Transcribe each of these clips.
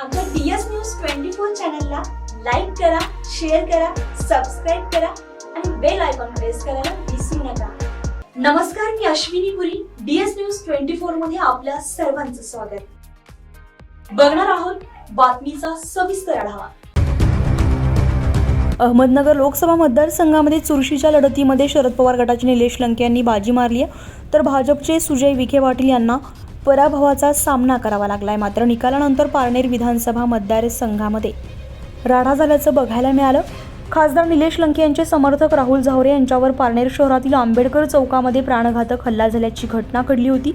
आमच्या DS news twenty four चॅनलला like करा शेअर करा सबस्क्राईब करा आणि बेल आयकॉन प्रेस करायला विसरू नका. नमस्कार मी Ashwini Puri DS news twenty फोरमध्ये आपल्या सर्वांचं स्वागत. बघणार आहोत बातमीचा सविस्तर आढावा. अहमदनगर लोकसभा मतदारसंघामध्ये चुरशीच्या लढतीमध्ये शरद पवार गटाचे निलेश लंके यांनी बाजी मारली आहे. तर भाजपचे सुजय विखे पाटील यांना पराभवाचा सामना करावा लागलाय. मात्र निकालानंतर पारनेर विधानसभा मतदारसंघामध्ये राढा झाल्याचं बघायला मिळालं. खासदार निलेश लंके यांचे समर्थक राहुल झावरे यांच्यावर पारनेर शहरातील आंबेडकर चौकामध्ये प्राणघातक हल्ला झाल्याची घटना घडली होती.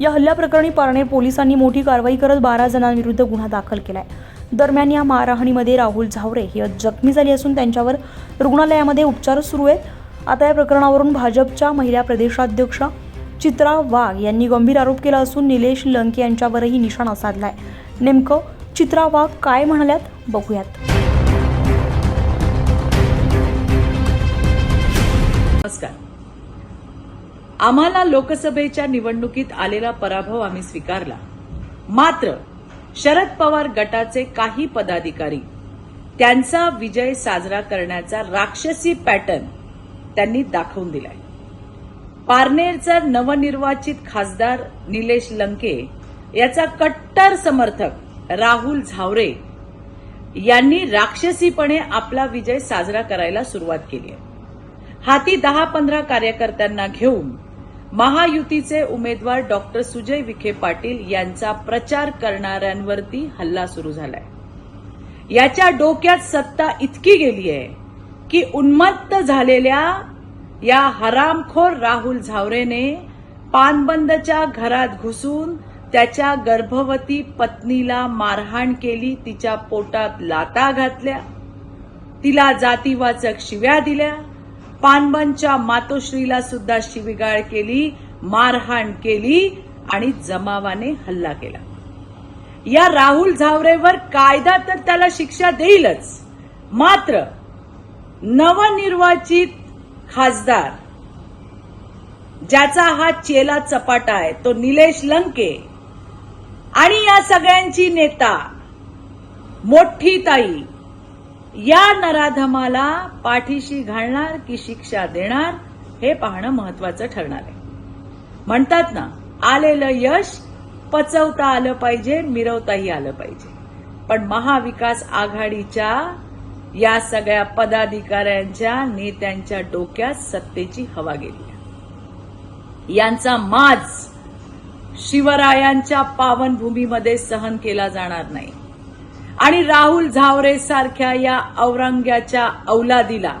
या हल्ल्याप्रकरणी पारनेर पोलिसांनी मोठी कारवाई करत बारा जणांविरुद्ध गुन्हा दाखल केलाय. दरम्यान या मारहाणीमध्ये राहुल झावरे ही जखमी झाली असून त्यांच्यावर रुग्णालयामध्ये उपचार सुरू आहेत. आता या प्रकरणावरून भाजपच्या महिला प्रदेशाध्यक्षा चित्रा वाघ यांनी गंभीर आरोप केला असून निलेश लंके यांच्यावरही निशाणा साधलाय. नेमकं चित्रा वाघ काय म्हणाल्यात बघूयात. नमस्कार. आम्हाला लोकसभेच्या निवडणुकीत आलेला पराभव आम्ही स्वीकारला. मात्र शरद पवार गटाचे काही पदाधिकारी त्यांचा विजय साजरा करण्याचा राक्षसी पॅटर्न त्यांनी दाखवून दिलाय. पारनेरचा नवनिर्वाचित खासदार निलेश लंके याचा कट्टर समर्थक राहुल झावरे यांनी राक्षसीपणे आपला विजय साजरा करायला सुरुवात केली आहे. हाती दहा पंधरा कार्यकर्त्यांना घेऊन महायुतीचे उमेदवार डॉक्टर सुजय विखे पाटील यांचा प्रचार करणाऱ्यांवरती हल्ला सुरू झालाय. याच्या डोक्यात सत्ता इतकी गेली आहे की उन्मत्त झालेल्या या हरामखोर राहुल झावरेने पानबंदच्या घरात घुसून त्याच्या गर्भवती पत्नीला मारहाण केली तिच्या पोटात लाता घातल्या तिला जातीवाचक शिव्या दिल्या पानबनच्या मातोश्रीला सुद्धा शिविगाळ केली मारहाण केली आणि जमावाने हल्ला केला. या राहुल झावरेवर कायदा तर त्याला शिक्षा देईलच मात्र नवनिर्वाचित खासदार ज्याचा हा चेला चपाटा आहे तो निलेश लंके आणि या सगळ्यांची नेता मोठी ताई या नराधमाला पाठीशी घालणार की शिक्षा देणार हे पाहणं महत्वाचं ठरणार आहे. म्हणतात ना आलेलं यश पचवता आलं पाहिजे मिरवताही आलं पाहिजे. पण महाविकास आघाडीच्या या सगळ्या पदाधिकाऱ्यांच्या नेत्यांच्या डोक्यात सत्तेची हवा गेली. यांचा माज शिवरायांच्या पावनभूमीमध्ये सहन केला जाणार नाही. आणि राहुल झावरे सारख्या या औरंग्याच्या औलादीला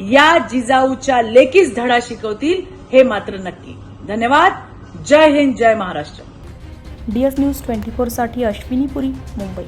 या जिजाऊच्या लेखीच धडा शिकवतील हे मात्र नक्की. धन्यवाद. जय हिंद जय महाराष्ट्र. डीएस न्यूज ट्वेंटी फोरसाठी अश्विनी पुरी मुंबई.